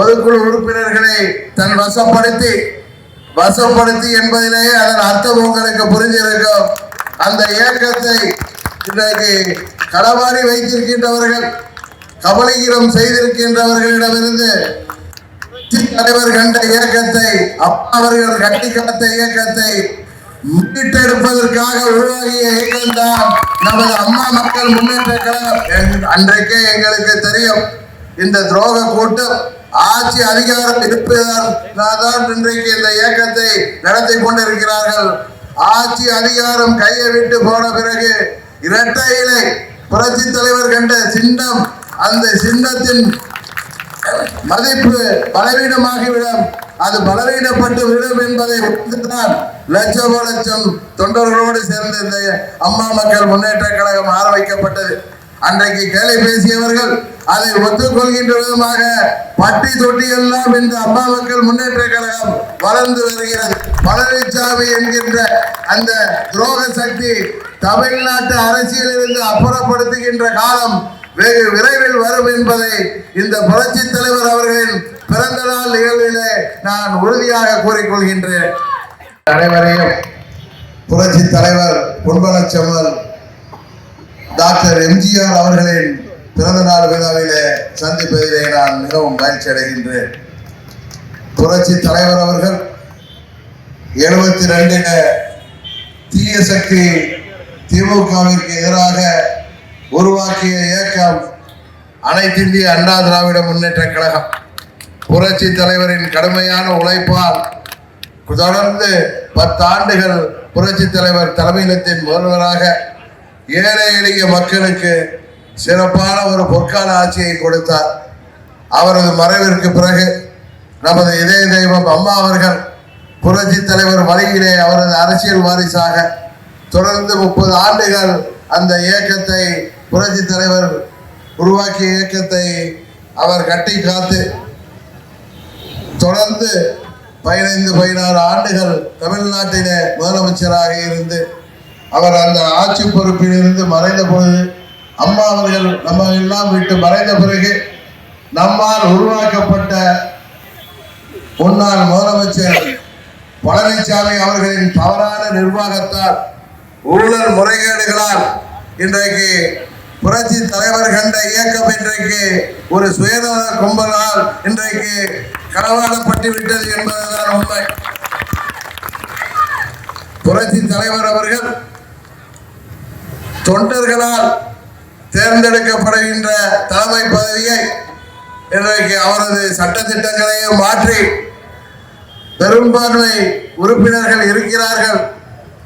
பொதுக்குழு உறுப்பினர்களை தன் வசப்படுத்தி வசப்படுத்தி என்பதிலேயே அதன் அர்த்தம் உங்களுக்கு புரிஞ்சிருக்கும். அந்த இயக்கத்தை இன்றைக்கு களவாடி வைத்திருக்கின்றவர்கள் கபலீகரம் செய்திருக்கின்றவர்களிடமிருந்து தலைவர் கண்ட இயக்கத்தை அப்பா அவர்கள் கட்டி காத்த இயக்கத்தை மீட்டெடுப்பதற்காக உருவாகிய இயக்கம்தான் நமது அம்மா மக்கள் முன்னேற்ற கழகம். என்- அன்றைக்கே எங்களுக்கு தெரியும் இந்த துரோக கூட்டம் ஆட்சி அதிகாரம் இருப்பதால் தான் இன்றைக்கு இந்த இயக்கத்தை நடத்தி கொண்டிருக்கிறார்கள். ஆட்சி அதிகாரம் கையை விட்டு போன பிறகு இரட்டை இலை புரட்சி தலைவர் கண்ட சின்னம் அந்த சின்னத்தின் மதிப்பு பலவீனமாகிவிடும். அது பலவீனப்பட்டு விடும் என்பதை உணர்ந்துதான் லட்சம் லட்சம் தொண்டர்களோடு சேர்ந்து இந்த அம்மா மக்கள் முன்னேற்ற கழகம் ஆரம்பிக்கப்பட்டது. அன்றைக்கு கேலி பேசியவர்கள் அதை ஒத்துக்கொள்கின்ற விதமாக பட்டி தொட்டி எல்லாம் இந்த அம்மா மக்கள் முன்னேற்ற கழகம் வளர்ந்து வருகிறது. பழனிசாமி என்கின்ற அந்த துரோக சக்தி தமிழ்நாட்டு அரசியலிருந்து அப்புறப்படுத்துகின்ற காலம் வெகு விரைவில் வரும் என்பதை இந்த புரட்சி தலைவர் அவர்களின் பிறந்த நாள் நிகழ்விலே நான் உறுதியாக கூறிக்கொள்கின்றேன். அனைவரையும் புரட்சி தலைவர் பொன்பலச்செம்மல் டாக்டர் எம்ஜிஆர் அவர்களின் பிறந்த நாள் விழாவிலே சந்திப்பதிலே நான் மிகவும் மகிழ்ச்சி அடைகின்றேன். புரட்சி தலைவர் அவர்கள் எழுபத்தி ரெண்டில தீய சக்தி திமுகவிற்கு எதிராக உருவாக்கிய இயக்கம் அனைத்து இந்திய அண்ணா திராவிட முன்னேற்ற கழகம். புரட்சி தலைவரின் கடுமையான உழைப்பால் தொடர்ந்து பத்தாண்டுகள் புரட்சி தலைவர் தலைமையிலத்தின் முதல்வராக ஏழை எளிய மக்களுக்கு சிறப்பான ஒரு பொற்கால ஆட்சியை கொடுத்தார். அவரது மறைவிற்கு பிறகு நமது இதய தெய்வம் அம்மா அவர்கள் புரட்சி தலைவர் வழியிலே அவரது அரசியல் வாரிசாக தொடர்ந்து முப்பது ஆண்டுகள் அந்த இயக்கத்தை புரட்சி தலைவர் உருவாக்கிய இயக்கத்தை அவர் கட்டி காத்து தொடர்ந்து பதினைந்து பதினாறு ஆண்டுகள் தமிழ்நாட்டிலே முதலமைச்சராக இருந்து அவர் அந்த ஆட்சி பொறுப்பிலிருந்து மறைந்த பொழுது அம்மா அவர்கள் நம்ம எல்லாம் விட்டு மறைந்த பிறகு நம்மால் உருவாக்கப்பட்ட முன்னாள் முதலமைச்சர் பழனிசாமி அவர்களின் தவறான நிர்வாகத்தால் ஊழல் முறைகேடுகளால் இன்றைக்கு புரட்சி தலைவர் கண்ட இயக்கம் இன்றைக்கு ஒரு சுயநல கும்பலால் இன்றைக்கு களவாடப்பட்டு விட்டது என்பதுதான் உண்மை. புரட்சி தலைவர் அவர்கள் தொண்டர்களால் தேர்ந்தெடுக்கப்படுகின்ற தலைமை பதவியை இன்றைக்கு அவரது சட்டத்திட்டங்களையும் மாற்றி பெரும்பான்மை உறுப்பினர்கள் இருக்கிறார்கள்.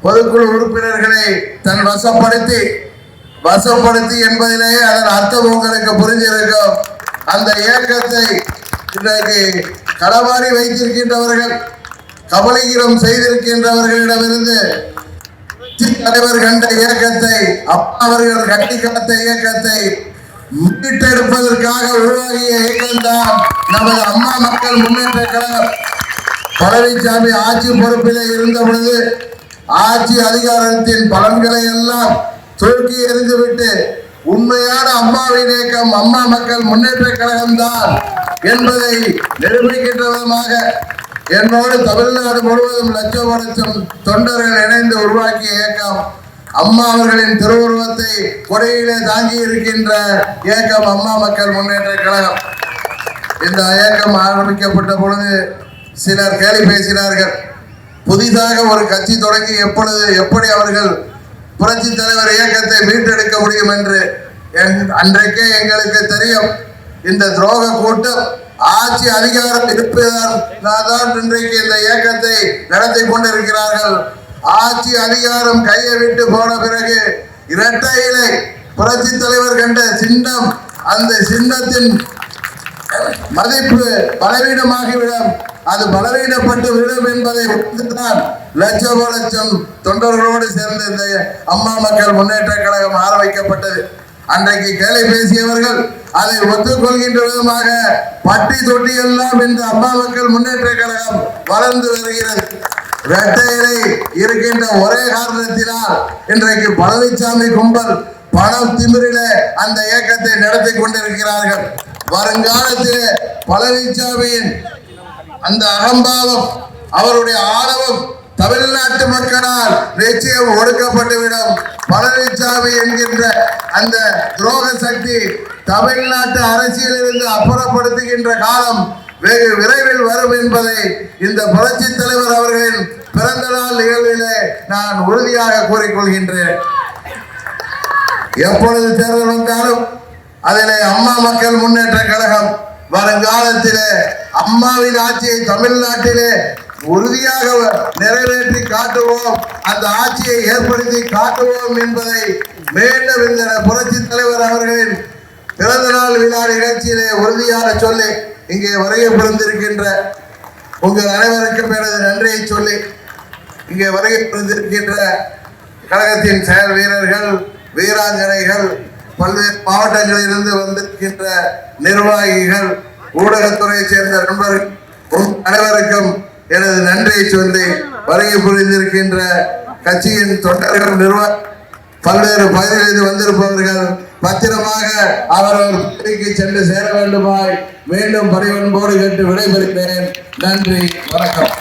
பொதுக்குழு உறுப்பினர்களை தன் வசப்படுத்தி வசப்படுத்தி என்பதிலேயே அதன் அர்த்தம் உங்களுக்கு புரிஞ்சிருக்கும். அந்த இயக்கத்தை இன்றைக்கு களவாரி வைத்திருக்கின்றவர்கள் கபலீகரம் செய்திருக்கின்றவர்களிடமிருந்து தலைவர் கண்ட இயக்கத்தை அப்பா அவர்கள் கட்டி காத்த இயக்கத்தை மீட்டெடுப்பதற்காக உருவாகிய இயக்கம்தான் நமது அம்மா மக்கள் முன்னேற்ற கழகம். பழனிசாமி ஆட்சி பொறுப்பிலே இருந்த பொழுது ஆட்சி அதிகாரத்தின் பலன்களை எல்லாம் தூக்கி எறிந்துவிட்டு உண்மையான அம்மாவின் இயக்கம் அம்மா மக்கள் முன்னேற்ற கழகம் தான் என்பதை நிரூபிக்கின்ற விதமாக என்னோடு தமிழ்நாடு முழுவதும் லட்சம் லட்சம் தொண்டர்கள் இணைந்து உருவாக்கிய இயக்கம் அம்மா அவர்களின் திருவுருவத்தை கொடையிலே தாங்கி இருக்கின்ற இயக்கம் அம்மா மக்கள் முன்னேற்ற கழகம். இந்த இயக்கம் ஆரம்பிக்கப்பட்ட பொழுது சிலர் கேலி பேசினார்கள். புதிதாக ஒரு கட்சி தொடங்கி எப்பொழுது எப்படி அவர்கள் புரட்சி தலைவர் இயக்கத்தை மீட்டெடுக்க முடியும் என்று என்- அன்றைக்கே எங்களுக்கு தெரியும். இந்த துரோக கூட்டம் ஆட்சி அதிகாரம் இருப்பதால் தான் இன்றைக்கு இந்த இயக்கத்தை நடத்தி கொண்டிருக்கிறார்கள். ஆட்சி அதிகாரம் கையை விட்டு போன பிறகு இரட்டை இலை புரட்சி தலைவர் கண்ட சின்னம் அந்த சின்னத்தின் மதிப்பு பலவீனமாகிவிடும். அது பலவீனப்பட்டு விடும் என்பதை தான் லட்சம் லட்சம் தொண்டர்களோடு சேர்ந்து இந்த அம்மா மக்கள் முன்னேற்ற கழகம் ஆரம்பிக்கப்பட்டது. அன்றைக்கு கேலி பேசியவர்கள் அதை ஒத்துக்கொள்கின்ற விதமாக பட்டி தொட்டி எல்லாம் இந்த அம்மா மக்கள் முன்னேற்ற கழகம் வளர்ந்து வருகிறது. இரட்டையிலை இருக்கின்ற ஒரே காரணத்தினால் இன்றைக்கு பழனிசாமி கும்பல் பணம் திமிரில அந்த இயக்கத்தை நடத்தி கொண்டிருக்கிறார்கள். வருங்காலத்திலே பழனிசாமியின் அந்த அகம்பாவம் அவருடைய ஆணவம் தமிழ்நாட்டு மக்களால் நிச்சயம் ஒடுக்கப்பட்டுவிடும் பழனிசாமி என்கின்ற அந்த துரோக சக்தி தமிழ்நாட்டு அரசியலிருந்து அப்புறப்படுத்துகின்ற காலம் வெகு விரைவில் வரும் என்பதை இந்த புரட்சி தலைவர் அவர்களின் பிறந்த நாள் நிகழ்விலே நான் உறுதியாக கூறிக்கொள்கின்றேன். எப்பொழுது தேர்தல் வந்தாலும் அதிலே அம்மா மக்கள் முன்னேற்ற கழகம் வருங்காலத்திலே அம்மாவின் ஆட்சியை தமிழ்நாட்டிலே உறுதியாக நிறைவேற்றி காட்டுவோம். அந்த ஆட்சியை ஏற்படுத்தி காட்டுவோம் என்பதை மீண்டும் இந்த புரட்சி தலைவர் அவர்களின் பிறந்த நாள் விழா நிகழ்ச்சியிலே உறுதியாக சொல்லி இங்கே வருகை புரிந்திருக்கின்ற உங்கள் அனைவருக்கும் எனது நன்றியை சொல்லி இங்கே வருகை புரிந்திருக்கின்ற கழகத்தின் செயல் வீரர்கள் வீராங்கனைகள் பல்வேறு மாவட்டங்களிலிருந்து வந்திருக்கின்ற நிர்வாகிகள் ஊடகத்துறையைச் சேர்ந்த நண்பர்கள் அனைவருக்கும் எனது நன்றியை சொல்லி வருகை புரிந்திருக்கின்ற கட்சியின் தொண்டர்கள் நிர்வாக பல்வேறு பகுதிகளிலிருந்து வந்திருப்பவர்கள் பத்திரமாக அவரவர் பகுதிக்கு சென்று சேர வேண்டுமாய் மீண்டும் பணிவன்போடு கேட்டு விடைபெறுகிறேன். நன்றி வணக்கம்.